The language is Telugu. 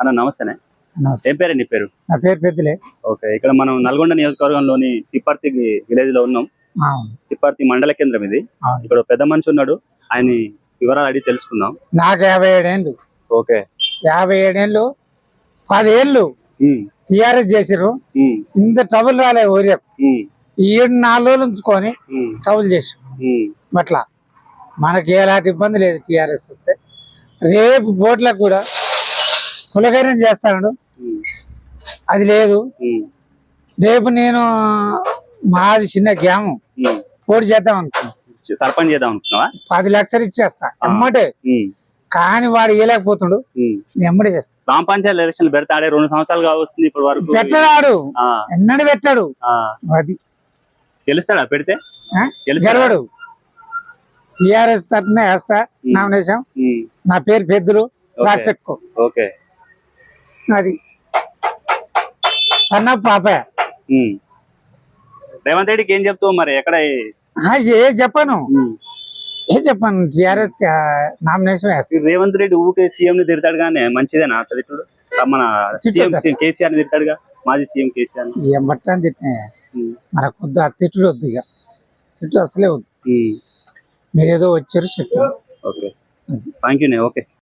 అన్న నమస్తేనే. నమస్తే. ఏం పేరు నీ పేరు? నా పేరు పెద్దలే. ఓకే ఇక్కడ మనం నల్గొండ నియోజకవర్గంలోని తిప్పర్తి విలేజ్లో ఉన్నాం. తిప్పర్తి మండల కేంద్రం ఇది. ఇక్కడ పెద్ద మనిషి ఉన్నాడు. ఆయన వివరాలు అడిగి తెలుసుకుందాం. నాకు యాభై ఏడేళ్ళు ఓకే. యాభై ఏడేళ్ళు పదేళ్ళు టీఆర్ఎస్ చేసిర్రు. ఉమ్, ఇంత ట్రబుల్ రాలే ఊరే. ఉమ్, ఈ ఏడు నాలుగు రోజులు ఉంచుకొని ట్రబుల్ చేసి అట్లా. మనకి ఎలాంటి ఇబ్బంది లేదు టీఆర్ఎస్ వస్తే. రేపు బోట్లకు కూడా కులకైరం చేస్తాడు. అది లేదు. రేపు నేను మాది చిన్న గ్యాము. పోటీ చేద్దాం అనుకున్నాను సర్పంచ్ చేద్దాం అనుకున్నావా? పది లక్షలు ఇచ్చేస్తా. ఎమ్మటే. ఉమ్, కానీ వాడు ఇవ్వలేకపోతుండు. నేను ఎమ్మటే చేస్తా. గ్రామ పంచాయతీ ఎలక్షన్లు పెడితే ఆడే రెండు సంవత్సరాలు కావస్తుంది ఇప్పటి వరకు. పెట్టడాడు ఎన్నడు పెట్టాడు. అది. గెలుస్తాడా పెడితే? గెలవడు. టిఆర్ఎస్ తరఫున వేస్తా. నామినేషన్. నా పేరు పెద్దలు. రాసి పెట్టుకో ఓకే. అది. సన్న పాప. రేవంత్ రెడ్డికి ఏం చెప్తావు మరి? ఎక్కడ ఏ చెప్పను. ఏ చెప్పను? టిఆర్ఎస్ నామినేషన్ వేస్తా. ఈ రేవంత్ రెడ్డి ఊకే సీఎం ని తిడతాడు కానీ మంచిదేనా? ఆ మన సీఎం. కేసీఆర్ని తిడతాడుగా? మాజీ సీఎం కేసీఆర్. ఏం బట్టని తిట్టినా? మనకు వద్దు ఆ తిట్టుడు వద్దు ఇక. తిట్టు అసలే వద్దు. ఉమ్. మీరు ఏదో వచ్చారు చెప్పారు ఓకే. Thank you okay